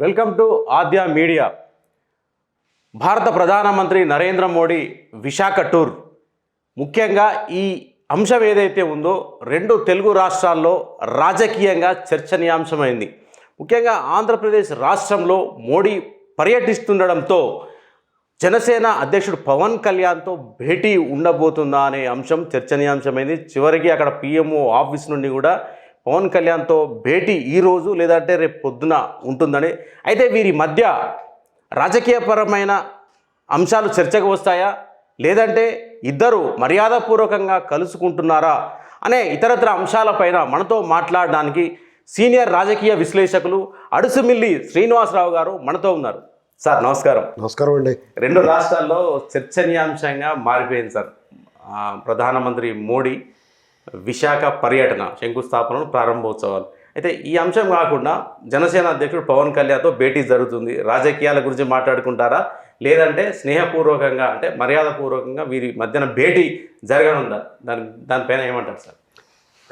Welcome to Aadya media. భారత ప్రధానమంత్రి Narendra Modi Visakha tour. ముఖ్యంగా ఈ అంశం ఏదైతే ఉందో రెండు తెలుగు రాష్ట్రాల్లో రాజకీయంగా చర్చనీయాంశమైంది. ముఖ్యంగా ఆంధ్రప్రదేశ్ రాష్ట్రంలో మోడీ పర్యటిస్తుండడంతో జనసేన అధ్యక్షుడు పవన్ కళ్యాణ్తో భేటీ ఉండబోతుందా అనే అంశం చర్చనీయాంశమైంది. చివరికి అక్కడ పిఎంఓ ఆఫీస్ నుండి కూడా పవన్ కళ్యాణ్తో భేటీ ఈరోజు లేదంటే రేపు పొద్దున ఉంటుందని. అయితే వీరి మధ్య రాజకీయపరమైన అంశాలు చర్చకు వస్తాయా? లేదంటే ఇద్దరు మర్యాదపూర్వకంగా కలుసుకుంటున్నారా? అనే ఇతరత్ర అంశాలపైన మనతో మాట్లాడడానికి సీనియర్ రాజకీయ విశ్లేషకులు అడుసుమిల్లి శ్రీనివాసరావు గారు మనతో ఉన్నారు. సార్ నమస్కారం. నమస్కారం అండి. రెండు రాష్ట్రాల్లో చర్చనీయాంశంగా మారిపోయింది సార్. ప్రధానమంత్రి మోడీ విశాఖ పర్యటన శంకుస్థాపనలు ప్రారంభోత్సవాలు. అయితే ఈ అంశం కాకుండా జనసేన అధ్యక్షుడు పవన్ కళ్యాణ్తో భేటీ జరుగుతుంది. రాజకీయాల గురించి మాట్లాడుకుంటారా? లేదంటే స్నేహపూర్వకంగా అంటే మర్యాదపూర్వకంగా వీరి మధ్యన భేటీ జరగనుందా? దాని దానిపైన ఏమంటారు సార్?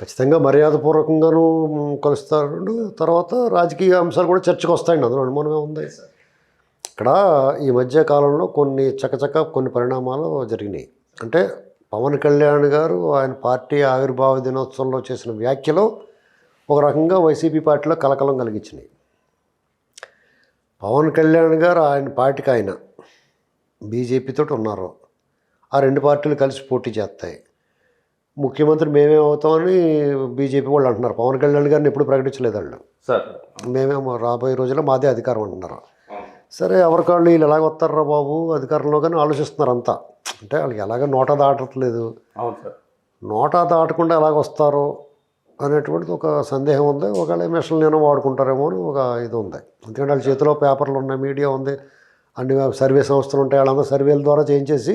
ఖచ్చితంగా మర్యాదపూర్వకంగాను కలుస్తారు తర్వాత రాజకీయ అంశాలు కూడా చర్చకు వస్తాయండి. అందులో అనుమానమే ఉంది. ఇక్కడ ఈ మధ్య కాలంలో కొన్ని చకచక కొన్ని పరిణామాలు జరిగినాయి. అంటే పవన్ కళ్యాణ్ గారు ఆయన పార్టీ ఆవిర్భావ దినోత్సవంలో చేసిన వ్యాఖ్యలు ఒక రకంగా వైసీపీ పార్టీలో కలకలం కలిగించినాయి. పవన్ కళ్యాణ్ గారు ఆయన పార్టీకి ఆయన బీజేపీతో ఉన్నారు. ఆ రెండు పార్టీలు కలిసి పోటీ చేస్తాయి. ముఖ్యమంత్రి మేమే అవుతామని బీజేపీ వాళ్ళు అంటున్నారు. పవన్ కళ్యాణ్ గారిని ఎప్పుడు ప్రకటించలేదు వాళ్ళు. సార్. మేమేమో రాబోయే రోజుల్లో మాదే అధికారం అంటున్నారు. సరే ఎవరికాళ్ళు వీళ్ళు ఎలాగ వస్తారా బాబు? అధికారంలో కానీ ఆలోచిస్తున్నారు అంతా. అంటే వాళ్ళకి ఎలాగ నోటా దాటట్లేదు. నోటా దాటకుండా ఎలాగ వస్తారో అనేటువంటిది ఒక సందేహం ఉంది. ఒకవేళ మిషన్లు నేను వాడుకుంటారేమో అని ఒక ఇది ఉంది. ఎందుకంటే వాళ్ళ చేతిలో పేపర్లు ఉన్నాయి మీడియా ఉంది. అన్ని సర్వే సంస్థలు ఉంటాయి. వాళ్ళందరూ సర్వేల ద్వారా చేయించేసి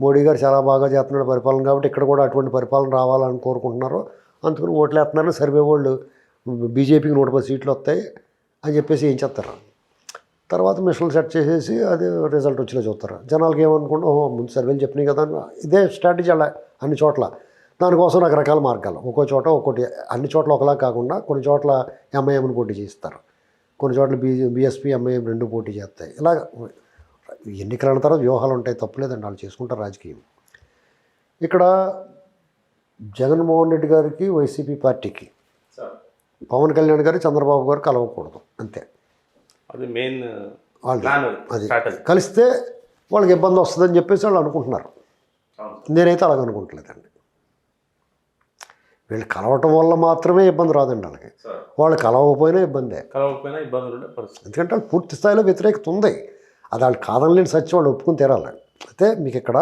మోడీ గారు చాలా బాగా చేస్తున్నాడు పరిపాలన కాబట్టి ఇక్కడ కూడా అటువంటి పరిపాలన రావాలని కోరుకుంటున్నారు. అందుకని ఓట్లు వేస్తున్నారని సర్వే వాళ్ళు బీజేపీకి నూట పది సీట్లు వస్తాయి అని చెప్పేసి ఏం చేస్తారు? తర్వాత మిషన్లు సెట్ చేసేసి అది రిజల్ట్ వచ్చేలా చూస్తారు. జనాలకి ఏమనుకుంటా ఓహో ముందు సర్వేలు చెప్పినాయి కదా ఇదే స్ట్రాటజీ అలా అన్ని చోట్ల. దానికోసం రకరకాల మార్గాలు. ఒక్కో చోట ఒక్కోటి అన్ని చోట్ల ఒకలా కాకుండా కొన్ని చోట్ల ఎంఐఎంని పోటీ చేస్తారు కొన్ని చోట్ల బీ బీఎస్పీ ఎంఐఎం రెండు పోటీ చేస్తాయి. ఇలా ఎన్నికల తర్వాత వ్యూహాలు ఉంటాయి తప్పులేదండి. వాళ్ళు చేసుకుంటారు రాజకీయం. ఇక్కడ జగన్మోహన్ రెడ్డి గారికి వైసీపీ పార్టీకి పవన్ కళ్యాణ్ గారు చంద్రబాబు గారు కలవకూడదు. అంతే. అది మెయిన్ వాళ్ళు ప్లాన్ అది కలిస్తే వాళ్ళకి ఇబ్బంది వస్తుందని చెప్పేసి వాళ్ళు అనుకుంటున్నారు. నేనైతే అలాగ అనుకుంటలేదండి. వీళ్ళు కలవటం వల్ల మాత్రమే ఇబ్బంది రాదండి వాళ్ళకి. వాళ్ళు కలవకపోయినా ఇబ్బందే. కలవకపోయినా ఇబ్బందులు ఎందుకంటే వాళ్ళు పూర్తి స్థాయిలో వ్యతిరేకత ఉంది. అది వాళ్ళు కాదనలేని సత్యం వాళ్ళు ఒప్పుకుని తీరాలి. అయితే మీకు ఇక్కడ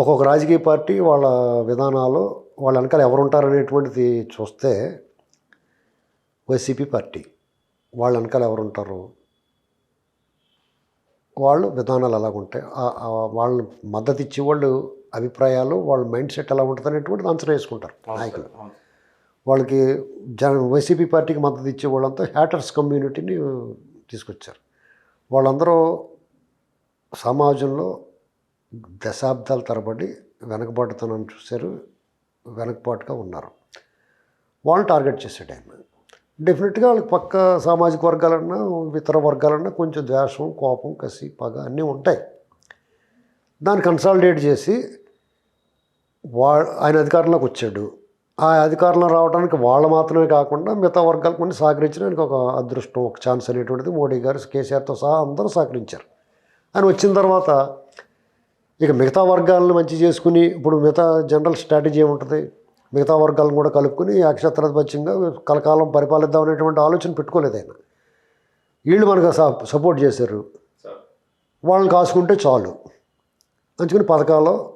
ఒక్కొక్క రాజకీయ పార్టీ వాళ్ళ విధానాలు వాళ్ళ వెనకాల ఎవరు ఉంటారనేటువంటిది చూస్తే వైసీపీ పార్టీ. వాళ్ళ వెనకాల ఎవరు ఉంటారు? వాళ్ళు విధానాలు ఎలాగ ఉంటాయి? ఆ- ఆ వాళ్ళ మద్దతు ఇచ్చే వాళ్ళు అభిప్రాయాలు వాళ్ళ మైండ్ సెట్ ఎలా ఉంటుంది అనేటువంటిది అంచనా వేసుకుంటారు నాయకులు. వాళ్ళకి జన వైసీపీ పార్టీకి మద్దతు ఇచ్చే వాళ్ళంతా హ్యాటర్స్ కమ్యూనిటీని తీసుకొచ్చారు. వాళ్ళందరూ సమాజంలో దశాబ్దాల తరబడి వెనకబాటుతనాన్ని చూశారు వెనకబాటుగా ఉన్నారు. వాళ్ళని టార్గెట్ చేశాడు ఆయన. డెఫినెట్గా వాళ్ళకి పక్క సామాజిక వర్గాలన్నా ఇతర వర్గాలన్నా కొంచెం ద్వేషం కోపం కసి పగ అన్నీ ఉంటాయి. దాన్ని కన్సాలిడేట్ చేసి వా ఆయన అధికారంలోకి వచ్చాడు. ఆ అధికారంలో రావడానికి వాళ్ళు మాత్రమే కాకుండా మిగతా వర్గాలు కొన్ని సహకరించడానికి ఒక అదృష్టం ఒక ఛాన్స్ అనేటువంటిది మోడీ గారు కేసీఆర్తో సహా అందరూ సహకరించారు. ఆయన వచ్చిన తర్వాత ఇక మిగతా వర్గాలను మంచి చేసుకుని ఇప్పుడు మిగతా జనరల్ స్ట్రాటజీ ఏముంటుంది? మిగతా వర్గాలను కూడా కలుపుకుని అక్షత్రపత్యంగా కలకాలం పరిపాలిద్దాం అనేటువంటి ఆలోచన పెట్టుకోలేదు ఆయన. వీళ్ళు మనకు సపోర్ట్ చేశారు. వాళ్ళని కాసుకుంటే చాలు. అందుకని పథకాలు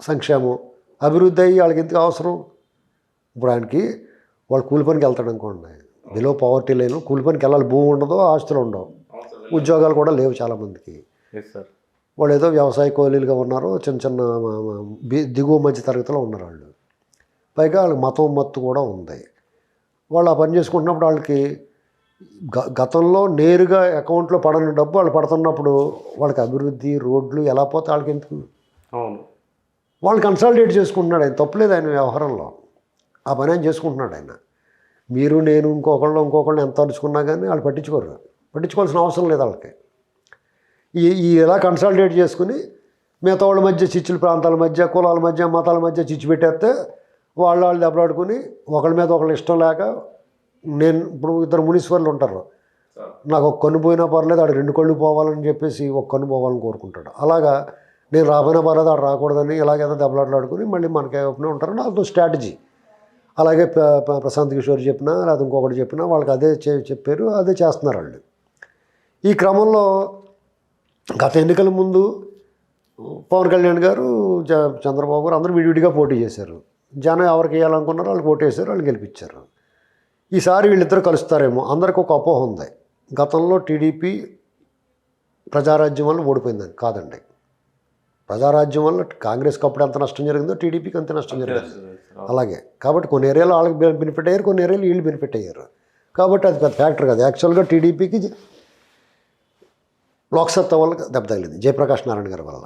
సంక్షేమం అభివృద్ధి అయ్యి వాళ్ళకి ఎందుకు అవసరం? ఇప్పుడు ఆయనకి వాళ్ళు కూలి పనికి వెళ్తాడు అనుకోండి. బిలో పవర్టీ లైన్ కూలి పనికి వెళ్ళాలి. భూమి ఉండదు ఆస్తులు ఉండవు. ఉద్యోగాలు కూడా లేవు చాలామందికి వాళ్ళు ఏదో వ్యవసాయ కూలీలుగా ఉన్నారు. చిన్న చిన్న దిగువ మధ్య తరగతిలో ఉన్నారు వాళ్ళు. పైగా వాళ్ళకి మతం మత్తు కూడా ఉంది. వాళ్ళు ఆ పని చేసుకుంటున్నప్పుడు వాళ్ళకి గ గతంలో నేరుగా అకౌంట్లో పడని డబ్బు వాళ్ళు పడుతున్నప్పుడు వాళ్ళకి అభివృద్ధి రోడ్లు ఎలా పోతే వాళ్ళకి ఎందుకు అవును. వాళ్ళు కన్సల్టేట్ చేసుకుంటున్నాడు ఆయన. తప్పులేదు ఆయన వ్యవహారంలో. ఆ పని ఆయన చేసుకుంటున్నాడు ఆయన. మీరు నేను ఇంకొకళ్ళు ఇంకొకళ్ళు ఎంత అరుచుకున్నా కానీ వాళ్ళు పట్టించుకోరు. పట్టించుకోవాల్సిన అవసరం లేదు వాళ్ళకి. ఈ ఈ ఇలా కన్సల్టేట్ చేసుకుని మిగతా వాళ్ళ మధ్య చిచ్చుల ప్రాంతాల మధ్య కులాల మధ్య మతాల మధ్య చిచ్చు పెట్టేస్తే వాళ్ళ వాళ్ళు దెబ్బలాడుకుని ఒకళ్ళ మీద ఒకళ్ళు ఇష్టం లేక నేను ఇప్పుడు ఇద్దరు మునీశ్వర్లు ఉంటారు. నాకు ఒక కన్ను పోయినా పర్లేదు ఆడు రెండు కళ్ళు పోవాలని చెప్పేసి ఒక కన్ను పోవాలని కోరుకుంటాడు. అలాగా నేను రాబోయినా పర్లేదు ఆడు రాకూడదని ఇలాగేదో దెబ్బలాట్లాడుకుని మళ్ళీ మనకే ఓపెన్ ఉంటారు. నాతో స్ట్రాటజీ. అలాగే ప్రశాంత్ కిషోర్ చెప్పినా లేదా ఇంకొకటి చెప్పినా వాళ్ళకి అదే చే- చెప్పారు అదే చేస్తున్నారు వాళ్ళు. ఈ క్రమంలో గత ఎన్నికల ముందు పవన్ కళ్యాణ్ గారు చ- చంద్రబాబు గారు అందరూ విడివిడిగా పోటీ చేశారు. జనం ఎవరికి వేయాలనుకున్నారో వాళ్ళకి ఓటు వేశారు వాళ్ళు గెలిపించారు. ఈసారి వీళ్ళిద్దరు కలుస్తారేమో అందరికి ఒక అపోహ ఉంది. గతంలో టీడీపీ ప్రజారాజ్యం వల్ల ఓడిపోయిందని కాదండి. ప్రజారాజ్యం వల్ల కాంగ్రెస్కి అప్పుడు ఎంత నష్టం జరిగిందో టీడీపీకి అంత నష్టం జరిగింది. అలాగే కాబట్టి కొన్ని ఏరియాలో వాళ్ళకి బెనిఫిట్ అయ్యారు కొన్ని ఏరియాలు వీళ్ళు బెనిఫిట్ అయ్యారు. కాబట్టి అది పెద్ద ఫ్యాక్టర్ కాదు. యాక్చువల్గా టీడీపీకి లోక్సత్తా వల్ల దెబ్బ తగిలింది జయప్రకాష్ నారాయణ గారి వల్ల.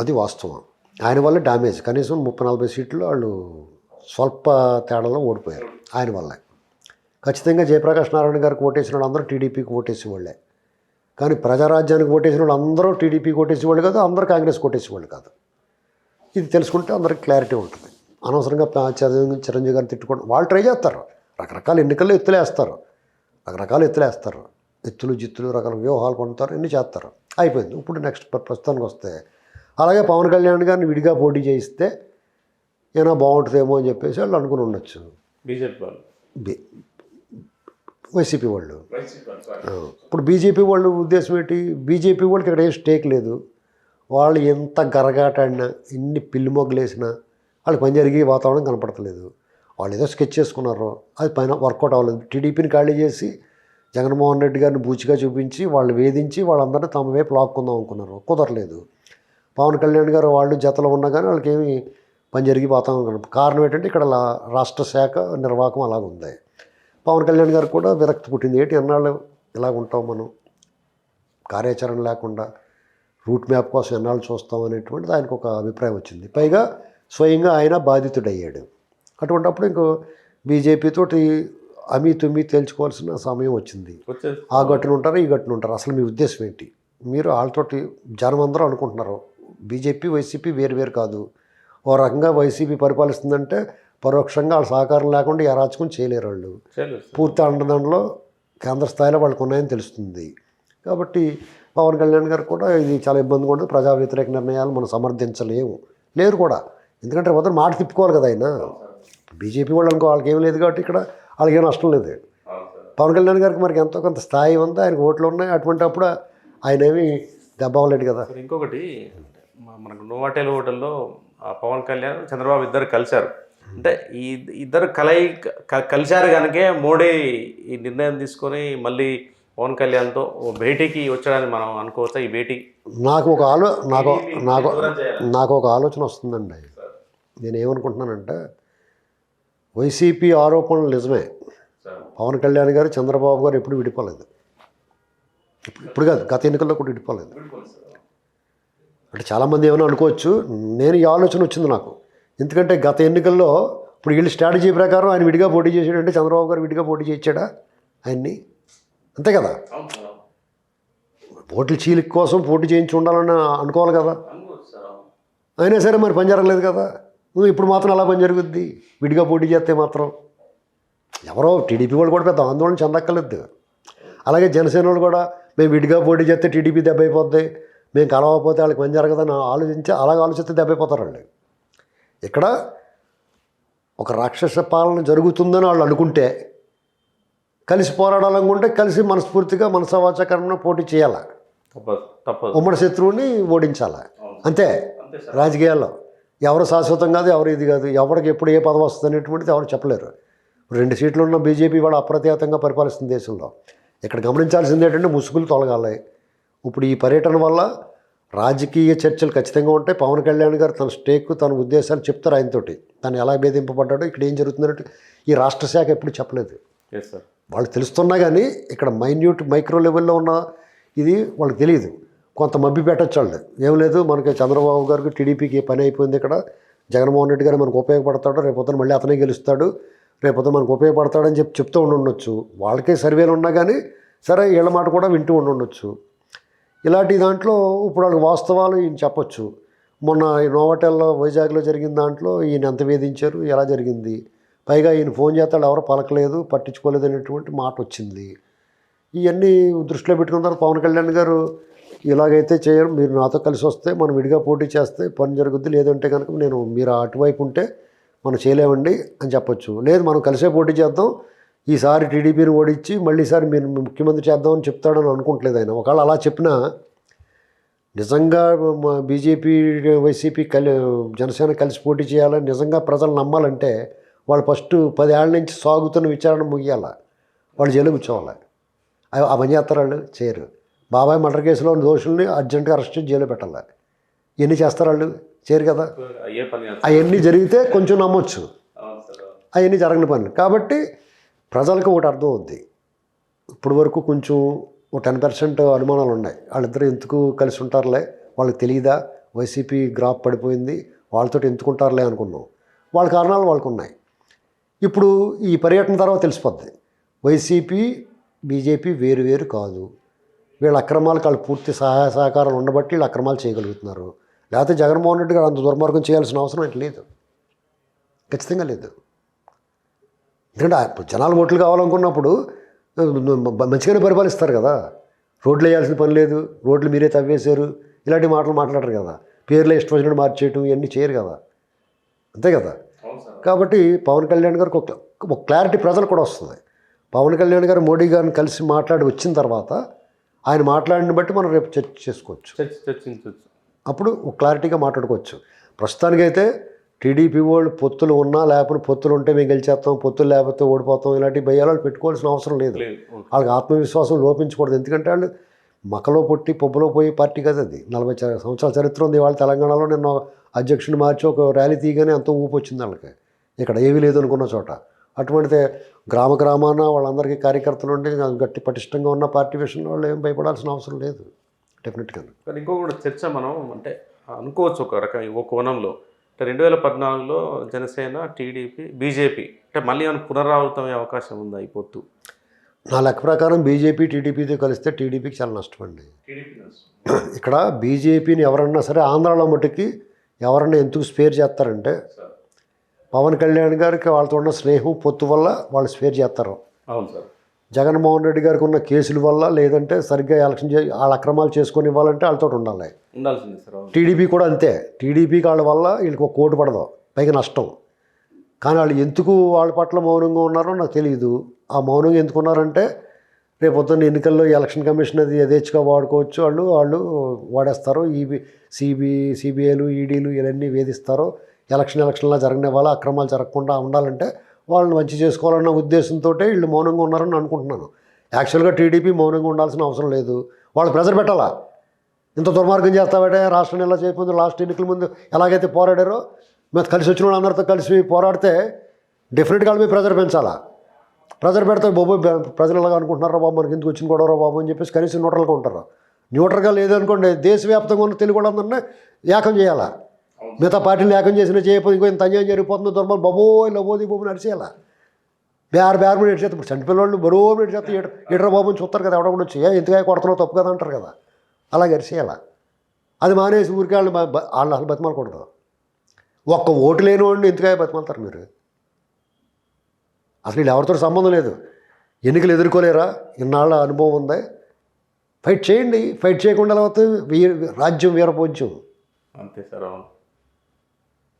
అది వాస్తవం. ఆయన వల్ల డ్యామేజ్ కనీసం ముప్పై నలభై సీట్లు వాళ్ళు స్వల్ప తేడాలో ఓడిపోయారు ఆయన వల్లే. ఖచ్చితంగా జయప్రకాష్ నారాయణ గారికి ఓటేసిన వాళ్ళు అందరూ టీడీపీకి ఓటేసి వాళ్ళే కానీ ప్రజారాజ్యానికి ఓటేసిన వాళ్ళు అందరూ టీడీపీకి ఓటేసే వాళ్ళు కాదు అందరూ కాంగ్రెస్ ఓటేసే వాళ్ళు కాదు. ఇది తెలుసుకుంటే అందరికి క్లారిటీ ఉంటుంది. అనవసరంగా చిరంజీవి గారిని తిట్టుకోవడం వాళ్ళు ట్రై చేస్తారు. రకరకాల ఎన్నికల్లో ఎత్తులేస్తారు రకరకాల ఎత్తులేస్తారు ఎత్తులు జిత్తులు రకాల వ్యూహాలు పొందుతారు ఇన్ని చేస్తారు. అయిపోయింది. ఇప్పుడు నెక్స్ట్ ప్రస్తుతానికి వస్తే అలాగే పవన్ కళ్యాణ్ గారిని విడిగా పోటీ చేయిస్తే ఏమైనా బాగుంటుందేమో అని చెప్పేసి వాళ్ళు అనుకుని ఉండొచ్చు. బీజేపీ వాళ్ళు. వైసీపీ వాళ్ళు. ఇప్పుడు బీజేపీ వాళ్ళు ఉద్దేశం ఏంటి? బీజేపీ వాళ్ళకి ఇక్కడ ఏం స్టేక్ లేదు. వాళ్ళు ఎంత గరగాటాడినా ఎన్ని పిల్లి మొగ్గులు వేసినా వాళ్ళకి పని జరిగే వాతావరణం కనపడతలేదు. వాళ్ళు ఏదో స్కెచ్ చేసుకున్నారు అది పైన వర్కౌట్ అవ్వలేదు. టీడీపీని ఖాళీ చేసి జగన్మోహన్ రెడ్డి గారిని బూచిగా చూపించి వాళ్ళు వేధించి వాళ్ళందరినీ తమ వైపు లాక్కుందాం అనుకున్నారు కుదరలేదు. పవన్ కళ్యాణ్ గారు వాళ్ళు జతలో ఉన్నా కానీ వాళ్ళకి ఏమి పని జరిగి వాతావరణం కనప కారణం ఏంటంటే ఇక్కడ రాష్ట్ర శాఖ నిర్వాహకం అలాగ ఉంది. పవన్ కళ్యాణ్ గారు కూడా విరక్తి పుట్టింది. ఏంటి ఎన్నాళ్ళు ఇలాగ ఉంటాం మనం? కార్యాచరణ లేకుండా రూట్ మ్యాప్ కోసం ఎన్నాళ్ళు చూస్తాం అనేటువంటిది ఆయనకు ఒక అభిప్రాయం వచ్చింది. పైగా స్వయంగా ఆయన బాధితుడయ్యాడు. అటువంటప్పుడు ఇంకో బీజేపీ తోటి అమీ తుమ్మి తేల్చుకోవాల్సిన సమయం వచ్చింది. ఆ గట్టున ఉంటారు ఈ గట్టున ఉంటారు? అసలు మీ ఉద్దేశం ఏంటి? మీరు వాళ్ళతోటి జనం అందరూ అనుకుంటున్నారు? బీజేపీ వైసీపీ వేరు వేరు కాదు. ఓ రకంగా వైసీపీ పరిపాలిస్తుందంటే పరోక్షంగా వాళ్ళ సహకారం లేకుండా అరాచకం చేయలేరు వాళ్ళు. పూర్తి అండదండలో కేంద్ర స్థాయిలో వాళ్ళకు ఉన్నాయని తెలుస్తుంది. కాబట్టి పవన్ కళ్యాణ్ గారు కూడా ఇది చాలా ఇబ్బందిగా ఉంటుంది. ప్రజా వ్యతిరేక నిర్ణయాలు మనం సమర్థించలేము. లేరు కూడా. ఎందుకంటే మొదటి మాట తిప్పుకోవాలి కదా ఆయన. బీజేపీ వాళ్ళు అనుకో వాళ్ళకి ఏం లేదు కాబట్టి ఇక్కడ వాళ్ళకి ఏం నష్టం లేదు. పవన్ కళ్యాణ్ గారికి మనకి ఎంతో కొంత స్థాయి ఉంది. ఆయనకు ఓట్లు ఉన్నాయి. అటువంటి అప్పుడు ఆయన ఏమి దెబ్బ అవ్వలేడు కదా. ఇంకొకటి మనకు నోవాటెల్ హోటల్లో పవన్ కళ్యాణ్ చంద్రబాబు ఇద్దరు కలిశారు. అంటే ఈ ఇద్దరు కలయి కలిశారు కనుకే మోడీ ఈ నిర్ణయం తీసుకొని మళ్ళీ పవన్ కళ్యాణ్తో ఓ భేటీకి వచ్చాడని మనం అనుకోవచ్చా? ఈ భేటీ? నాకు ఒక ఆలో నాకు నాకు నాకు ఒక ఆలోచన వస్తుందండి. నేను ఏమనుకుంటున్నానంటే వైసీపీ ఆరోపణలు నిజమే. పవన్ కళ్యాణ్ గారు చంద్రబాబు గారు ఎప్పుడు విడిపోలేదు. ఇప్పుడు ఇప్పుడు కాదు గత ఎన్నికల్లో కూడా విడిపోలేదు. అంటే చాలామంది ఏమైనా అనుకోవచ్చు నేను ఈ ఆలోచన వచ్చింది నాకు. ఎందుకంటే గత ఎన్నికల్లో ఇప్పుడు వీళ్ళు స్ట్రాటజీ ప్రకారం ఆయన విడిగా పోటీ చేసాడంటే చంద్రబాబు గారు విడిగా పోటీ చేయించాడా ఆయన్ని? అంతే కదా? ఓట్లు చీలిక కోసం పోటీ చేయించి ఉండాలని అనుకోవాలి కదా? అయినా సరే మరి పని జరగలేదు కదా? నువ్వు ఇప్పుడు మాత్రం అలా పని జరుగుద్ది? విడిగా పోటీ చేస్తే మాత్రం. ఎవరో టీడీపీ వాళ్ళు కూడా పెద్ద ఆందోళన చెందక్కర్లేదు. అలాగే జనసేన వాళ్ళు కూడా మేము విడిగా పోటీ చేస్తే టీడీపీ దెబ్బ అయిపోద్ది. మేము కలవకపోతే వాళ్ళకి పని జరగదని ఆలోచించి అలాగే ఆలోచిస్తే దెబ్బ అయిపోతారు వాళ్ళు. ఇక్కడ ఒక రాక్షస పాలన జరుగుతుందని వాళ్ళు అనుకుంటే కలిసి పోరాడాలనుకుంటే కలిసి మనస్ఫూర్తిగా మనసవాచకరణ పోటీ చేయాలి? ఉమ్మడి శత్రువుని ఓడించాలి? అంతే. అంతే రాజకీయాల్లో ఎవరు శాశ్వతం కాదు ఎవరు ఇది కాదు ఎవరికి ఎప్పుడు ఏ పదవి వస్తుంది అనేటువంటిది ఎవరు చెప్పలేరు. రెండు సీట్లు ఉన్న బీజేపీ వాళ్ళు అప్రతిహతంగా పరిపాలిస్తుంది దేశంలో. ఇక్కడ గమనించాల్సింది ఏంటంటే ముసుగులు తొలగాలి. ఇప్పుడు ఈ పర్యటన వల్ల రాజకీయ చర్చలు ఖచ్చితంగా ఉంటాయి. పవన్ కళ్యాణ్ గారు తన స్టేక్ తన ఉద్దేశాలు చెప్తారు ఆయనతోటి. తను ఎలా భేదింపబడ్డాడో ఇక్కడ ఏం జరుగుతుందంటే ఈ రాష్ట్ర శాఖ ఎప్పుడు చెప్పలేదు. వాళ్ళు తెలుస్తున్నా కానీ ఇక్కడ మైన్యూట్ మైక్రో లెవెల్లో ఉన్న ఇది వాళ్ళకి తెలియదు. కొంత మబ్బి పెట్టచ్చు వాళ్ళు ఏం లేదు మనకి చంద్రబాబు గారికి టీడీపీకి పని అయిపోయింది ఇక్కడ? జగన్మోహన్ రెడ్డి గారు మనకు ఉపయోగపడతాడు రేపొద్దున మళ్ళీ అతనే గెలుస్తాడు. రేపొద్దున మనకు ఉపయోగపడతాడని చెప్పి చెప్తూ ఉండి ఉండొచ్చు వాళ్ళకే సర్వేలు ఉన్నా కానీ సరే వీళ్ళ మాట కూడా వింటూ ఉండి ఉండొచ్చు ఇలాంటి దాంట్లో ఇప్పుడు వాళ్ళకి వాస్తవాలు ఈయన చెప్పొచ్చు. మొన్న ఈ నోవాటెల్లో వైజాగ్లో జరిగిన దాంట్లో ఈయన ఎంత వేధించారు ఎలా జరిగింది? పైగా ఈయన ఫోన్ చేస్తాడు ఎవరు పలకలేదు పట్టించుకోలేదు అనేటువంటి మాట వచ్చింది. ఇవన్నీ దృష్టిలో పెట్టుకున్న తర్వాత పవన్ కళ్యాణ్ గారు ఇలాగైతే చేయరు మీరు నాతో కలిసి వస్తే మనం విడిగా పోటీ చేస్తే పని జరుగుద్ది లేదంటే కనుక నేను మీరు అటువైపు ఉంటే మనం చేయలేమండి అని చెప్పొచ్చు. లేదు మనం కలిసే పోటీ చేద్దాం ఈసారి టీడీపీని ఓడించి మళ్ళీ ఈసారి మీరు ముఖ్యమంత్రి చేద్దామని చెప్తాడని అనుకుంటలేదు ఆయన. ఒకవేళ అలా చెప్పినా నిజంగా బీజేపీ వైసీపీ కలి జనసేన కలిసి పోటీ చేయాలని నిజంగా ప్రజలు నమ్మాలంటే వాళ్ళు ఫస్ట్ పదేళ్ళ నుంచి సాగుతున్న విచారణ ముగియాల? వాళ్ళు జైలు కూర్చోవాలి? అవి అవన్నీ చేస్తారు వాళ్ళు? చేయరు. బాబాయ్ మర్డర్ కేసులో ఉన్న దోషుల్ని అర్జెంటుగా అరెస్ట్ చేసి జైలు పెట్టాలి? ఎన్ని చేస్తారు వాళ్ళు? చేయరు కదా? పని అవన్నీ జరిగితే కొంచెం నమ్మొచ్చు. అవన్నీ జరగని పనులు. కాబట్టి ప్రజలకు ఒకటి అర్థం అవుద్ది. ఇప్పుడు వరకు కొంచెం ఓ టెన్ పర్సెంట్ అనుమానాలు ఉన్నాయి. వాళ్ళిద్దరు ఎందుకు కలిసి ఉంటారులే? వాళ్ళకి తెలియదా వైసీపీ గ్రాఫ్ పడిపోయింది. వాళ్ళతో ఎందుకుంటారులే అనుకున్నాం. వాళ్ళ కారణాలు వాళ్ళకు ఉన్నాయి. ఇప్పుడు ఈ పర్యటన తర్వాత తెలిసిపోద్ది. వైసీపీ బీజేపీ వేరు వేరు కాదు. వీళ్ళ అక్రమాలకు వాళ్ళు పూర్తి సహాయ సహకారాలు ఉండబట్టి వీళ్ళు అక్రమాలు చేయగలుగుతున్నారు. లేకపోతే జగన్మోహన్ రెడ్డి గారు అంత దుర్మార్గం చేయాల్సిన అవసరం అయితే లేదు. ఖచ్చితంగా లేదు. ఎందుకంటే జనాలు ఓట్లు కావాలనుకున్నప్పుడు మంచిగానే పరిపాలిస్తారు కదా. రోడ్లు వేయాల్సిన పని లేదు రోడ్లు మీరే తవ్వేశారు ఇలాంటి మాటలు మాట్లాడరు కదా. పేర్లు ఇష్టం వచ్చినట్టు మార్చేయటం ఇవన్నీ చేయరు కదా. అంతే కదా. కాబట్టి పవన్ కళ్యాణ్ గారికి ఒక ఒక క్లారిటీ ప్రజలకు కూడా వస్తుంది. పవన్ కళ్యాణ్ గారు మోడీ గారిని కలిసి మాట్లాడి వచ్చిన తర్వాత ఆయన మాట్లాడిన బట్టి మనం రేపు చర్చ చేసుకోవచ్చు. చర్చ చర్చించవచ్చు. అప్పుడు ఒక క్లారిటీగా మాట్లాడుకోవచ్చు. ప్రస్తుతానికైతే టీడీపీ వాళ్ళు పొత్తులు ఉన్నా లేకపోతే పొత్తులు ఉంటే మేము గెలిచేస్తాం పొత్తులు లేకపోతే ఓడిపోతాం ఇలాంటి భయాలు పెట్టుకోవాల్సిన అవసరం లేదు. వాళ్ళకి ఆత్మవిశ్వాసం లోపించకూడదు. ఎందుకంటే వాళ్ళు మకలో పొట్టి పొబ్బలో పోయి పార్టీ కదా అది. నలభై సంవత్సరాల చరిత్ర ఉంది. వాళ్ళ తెలంగాణలో నిన్న అధ్యక్షుని మార్చి ఒక ర్యాలీ తీయగానే ఎంతో ఊపు వచ్చింది వాళ్ళకి. ఇక్కడ ఏమీ లేదు అనుకున్న చోట. అటువంటిదే గ్రామ గ్రామాన వాళ్ళందరికీ కార్యకర్తలు ఉండి గట్టి పటిష్టంగా ఉన్న పార్టీ విషయంలో వాళ్ళు ఏం భయపడాల్సిన అవసరం లేదు. డెఫినెట్గా కానీ ఇంకో కూడా చర్చ మనం అంటే అనుకోవచ్చు ఒక రకం ఒక కోణంలో. అంటే రెండు వేల పద్నాలుగులో జనసేన టీడీపీ బీజేపీ అంటే మళ్ళీ ఏమైనా పునరావృతమయ్యే అవకాశం ఉందా ఈ పొత్తు? నా లెక్క ప్రకారం బీజేపీ టీడీపీతో కలిస్తే టీడీపీకి చాలా నష్టం. అండి ఇక్కడ బీజేపీని ఎవరన్నా సరే ఆంధ్రాలో మట్టుకి ఎవరన్నా ఎందుకు స్పేర్ చేస్తారంటే పవన్ కళ్యాణ్ గారికి వాళ్ళతో ఉన్న స్నేహం పొత్తు వల్ల వాళ్ళు స్పేర్ చేస్తారు. అవును సార్. జగన్మోహన్ రెడ్డి గారికి ఉన్న కేసుల వల్ల లేదంటే సరిగ్గా ఎలక్షన్ చే వాళ్ళ అక్రమాలు చేసుకొని ఇవ్వాలంటే వాళ్ళతో ఉండాలి. ఉండాల్సిందే సార్ టీడీపీ కూడా అంతే. టీడీపీకి వాళ్ళ వల్ల వీళ్ళకి ఒక కోటు పడదు పైగా నష్టం. కానీ వాళ్ళు ఎందుకు వాళ్ళ పట్ల మౌనంగా ఉన్నారో నాకు తెలియదు ఆ మౌనంగా ఎందుకు ఉన్నారంటే రేపు పొద్దున్న ఎన్నికల్లో ఎలక్షన్ కమిషన్ అది యథేచ్ఛగా వాడుకోవచ్చు. వాళ్ళు వాళ్ళు వాడేస్తారు. ఈబీ సిబి సిబిఐలు ఈడీలు ఇవన్నీ వేధిస్తారు. ఎలక్షన్ ఎలక్షన్లా జరగని వాళ్ళ అక్రమాలు జరగకుండా ఉండాలంటే వాళ్ళని మంచి చేసుకోవాలన్న ఉద్దేశంతో వీళ్ళు మౌనంగా ఉన్నారని అనుకుంటున్నాను. యాక్చువల్గా టీడీపీ మౌనంగా ఉండాల్సిన అవసరం లేదు. వాళ్ళు ప్రెజర్ పెట్టాలా? ఇంత దుర్మార్గం చేస్తావంటే? రాష్ట్రం ఎలా చేయకముందు లాస్ట్ ఎన్నికల ముందు ఎలాగైతే పోరాడారో? మేము కలిసి వచ్చిన వాళ్ళందరితో కలిసి పోరాడితే డెఫినెట్గా మీ ప్రెజర్ పెంచాలా? ప్రెజర్ పెడితే బాబు ప్రజలు ఎలాగ అనుకుంటున్నారా బాబు? మనకి ఎందుకు వచ్చిన గొడవరా బాబు? అని చెప్పేసి కనీసం న్యూట్రల్గా ఉంటారు? న్యూట్రల్గా లేదనుకోండి దేశవ్యాప్తంగా ఉన్న తెలుగు వాళ్ళందరినీ ఏకం చేయాలా? మిగతా పార్టీలు లేఖం చేసినా చేయకపోతే ఇంకో ఇంత అన్యాయం జరిగిపోతుంది దుర్మార్గం. బాబోయ్ లబోది బాబు నడిచేయాలా. బేర బేర మీద ఎట్లా ఇప్పుడు చంటిపిల్లలు బరో మీద ఎట్లా ఎడర బాబు అని చూస్తారు కదా ఎవడ కూడా వచ్చి ఏ కొడుతున్నావు తప్పు కదా అంటారు కదా. అలా గరిచేయాలా అది మానేసి ఊరికి వాళ్ళు వాళ్ళు అసలు బతిమాలకూడదు ఒక్క ఓటు లేని వాడిని ఎందుకు బతిమాలతారు మీరు? అసలు వీళ్ళు ఎవరితో సంబంధం లేదు. ఎన్నికలు ఎదుర్కోలేరా? ఇన్నాళ్ళ అనుభవం ఉందా? ఫైట్ చేయండి. ఫైట్ చేయకుండా ఎలా అవుతుంది వీర రాజ్యం వీరభోజ్యం. అంతే సార్ అవును.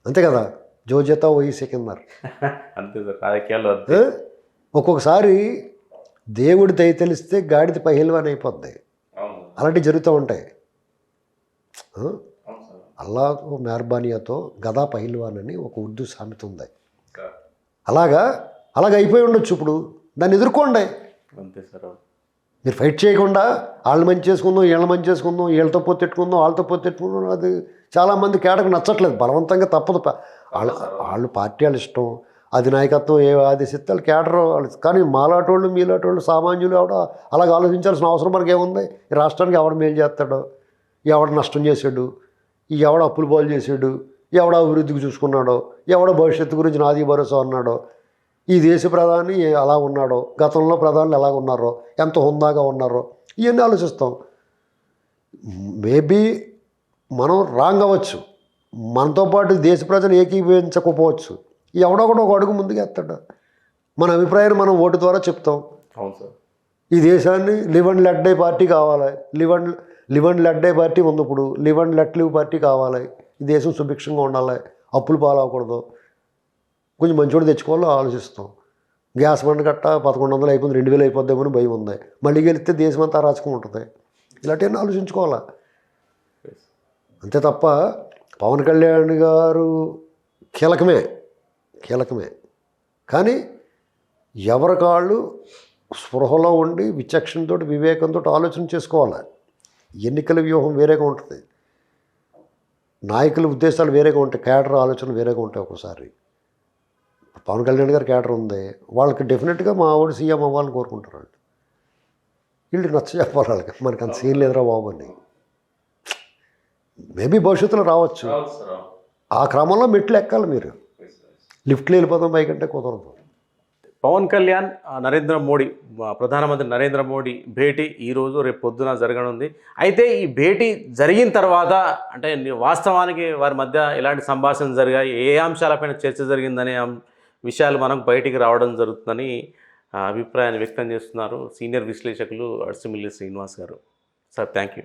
అంతే కదా? జోజత ఓయి సికిందర్ అంతే సార్ రాజకీయాల్లో అంతే. ఏ? ఒక్కొక్కసారి దేవుడి దయ తెలిస్తే గాడిద పహిల్వాన్ అయిపోద్ది. అలాంటివి జరుగుతూ ఉంటాయి. అల్లా మెహర్బానియాతో గదా పహిల్వాన్ అని ఒక ఉర్దూ సామెత ఉంది. అలాగా? అలాగ అయిపోయి ఉండొచ్చు ఇప్పుడు. దాన్ని ఎదుర్కోండి. అంతే సార్ మీరు ఫైట్ చేయకుండా వాళ్ళు మంచి చేసుకుందాం వీళ్ళు మంచి చేసుకుందాం వీళ్ళతో పొత్తెట్టుకుందాం వాళ్ళతో పొత్తెట్టుకుందాం అది చాలామంది కేటకు నచ్చట్లేదు. బలవంతంగా తప్పదు. ప- వాళ్ళ వాళ్ళు పార్టీ వాళ్ళ ఇష్టం అది నాయకత్వం ఏ ఆదేశిస్తే వాళ్ళు కేటర్. వాళ్ళు కానీ మాలాటోళ్ళు మీలాటోళ్ళు సామాన్యులు ఎవడ అలాగ ఆలోచించాల్సిన అవసరం మనకి ఏముంది? ఈ రాష్ట్రానికి ఎవడు మేలు చేస్తాడు? ఎవడు నష్టం చేశాడు? ఈ ఎవడ అప్పులు పాలు చేశాడు? ఎవడ అభివృద్ధికి చూసుకున్నాడో? ఎవడ భవిష్యత్తు గురించి నాది భరోసా అన్నాడో? ఈ దేశ ప్రధాని అలా ఉన్నాడో గతంలో ప్రధానులు ఎలా ఉన్నారో ఎంత హుందాగా ఉన్నారో ఇవన్నీ ఆలోచిస్తాం. మేబీ మనం రాంగ్ అవ్వచ్చు. మనతో పాటు దేశ ప్రజలు ఏకీభవించకపోవచ్చు. ఎవడో కూడా ఒక అడుగు ముందుకు ఎత్తాడు మన అభిప్రాయాన్ని మనం ఓటు ద్వారా చెప్తాం. అవును సార్. ఈ దేశాన్ని live and let day party కావాలి. Live and live and let day party ఉంది ఇప్పుడు. Live and let live party కావాలి. ఈ దేశం సుభిక్షంగా ఉండాలి. అప్పులు పాలవకూడదు కొంచెం మంచోడు తెచ్చుకోవాలో ఆలోచిస్తాం. గ్యాస్ బండ్ గట్ట పదకొండు వందలు అయిపోయింది రెండు వేలు అయిపోద్దామని భయం ఉంది. మళ్ళీ గెలిస్తే దేశం అంతా అరాచకం ఉంటుంది. ఇలాంటివన్నీ ఆలోచించుకోవాలా? అంతే తప్ప పవన్ కళ్యాణ్ గారు కీలకమే కీలకమే. కానీ ఎవరి కాళ్ళు స్పృహలో ఉండి విచక్షణతో వివేకంతో ఆలోచన చేసుకోవాలి? ఎన్నికల వ్యూహం వేరేగా ఉంటుంది. నాయకుల ఉద్దేశాలు వేరేగా ఉంటాయి క్యాడర్ ఆలోచనలు వేరేగా ఉంటాయి ఒక్కోసారి. పవన్ కళ్యాణ్ గారి క్యాడర్ ఉంది. వాళ్ళకి డెఫినెట్గా మా ఆవిడ సీఎం అవ్వాలని కోరుకుంటారు వాళ్ళు. వీళ్ళు నచ్చ చెప్పాలి వాళ్ళకి. మనకు అంత సీన్ లేదురా బాబు అని. మేబీ భవిష్యత్తులో రావచ్చు. ఆ క్రమంలో మెట్లు ఎక్కాలి మీరు. లిఫ్ట్లో వెళ్ళిపోతాం పైకంటే కుదరదు. పవన్ కళ్యాణ్ నరేంద్ర మోడీ ప్రధానమంత్రి నరేంద్ర మోడీ భేటీ ఈరోజు రేపు పొద్దున జరగనుంది. అయితే ఈ భేటీ జరిగిన తర్వాత అంటే వాస్తవానికి వారి మధ్య ఎలాంటి సంభాషణ జరిగాయి ఏ అంశాలపైన చర్చ జరిగిందనే విషయాలు మనకు బయటికి రావడం జరుగుతుందని అభిప్రాయాన్ని వ్యక్తం చేస్తున్నారు సీనియర్ విశ్లేషకులు అడ్సిమిల్లి శ్రీనివాస్ గారు. Sir thank you